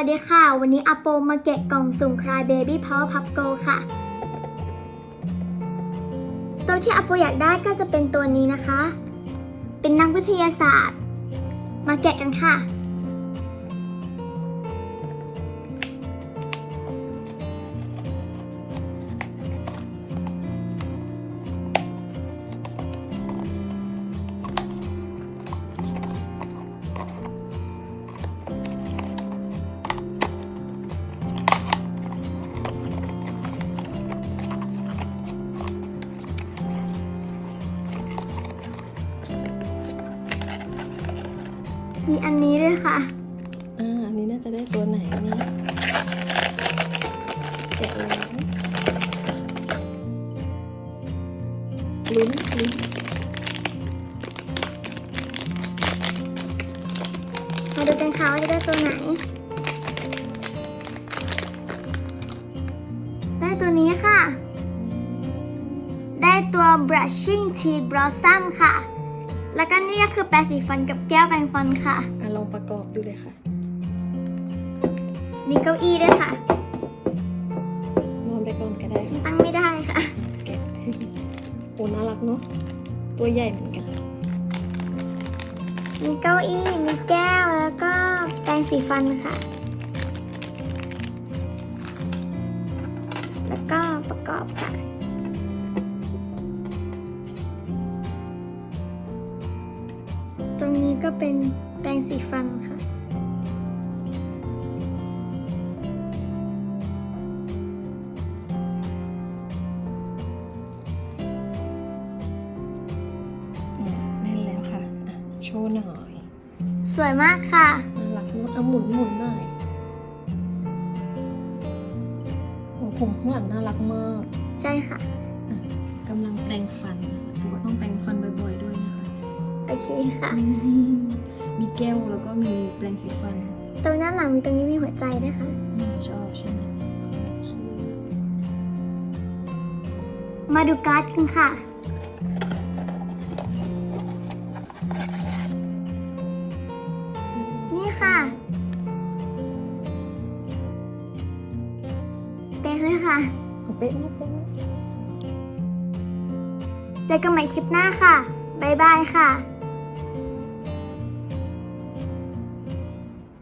วัสดีค่ะ วันนี้อาโปมาแกะกล่องสุ่มคลายเบบี้พาวพับโกค่ะ ตัวที่อาโปอยากได้ก็จะเป็นตัวนี้นะคะ เป็นนักวิทยาศาสตร์ มาแกะกันค่ะ มีอันนี้ด้วยค่ะ อ่า อันนี้น่าจะได้ตัวไหนเนี่ยแกะแล้วลุ้นลุ้นมาดูกันค่ะว่าจะได้ตัวไหน ได้ตัวนี้ค่ะ ได้ตัว brushing teeth blossom ค่ะ แล้วก็นี่ก็คือแปรงสีฟันกับแก้วแปรงฟันค่ะ อะลองประกอบดูเลยค่ะ มีเก้าอี้ด้วยค่ะ นอนไปก่อนก็ได้ค่ะตั้งไม่ได้ค่ะ แกะโอ้น่ารักเนาะ ตัวใหญ่เหมือนกัน มีเก้าอี้ มีแก้วแล้วก็แปรงสีฟันค่ะ ตรงนี้ก็เป็นแปรงสีฟันค่ะอืมแน่นแล้วค่ะอะ โชว์หน่อยสวยมากค่ะ น่ารักเนอะเอาหมุนหมุนหน่อยโอ้ผมข้างหลังน่ารักมาก ใช่ค่ะอะกำลังแปรงฟันถือว่าต้องแปรงฟัน เคค่ะ มีแก้วแล้วก็มีแปรงสีฟัน ตรงด้านหลังมีตรงนี้มีหัวใจด้วยค่ะอืมชอบใช่ไหมโอเคมาดูการ์ดกันค่ะ นี่ค่ะ เป็นเลยค่ะเอาเป๊ะมากเป๊ะมากเจอกันใหม่คลิปหน้าค่ะ บ๊ายบายค่ะ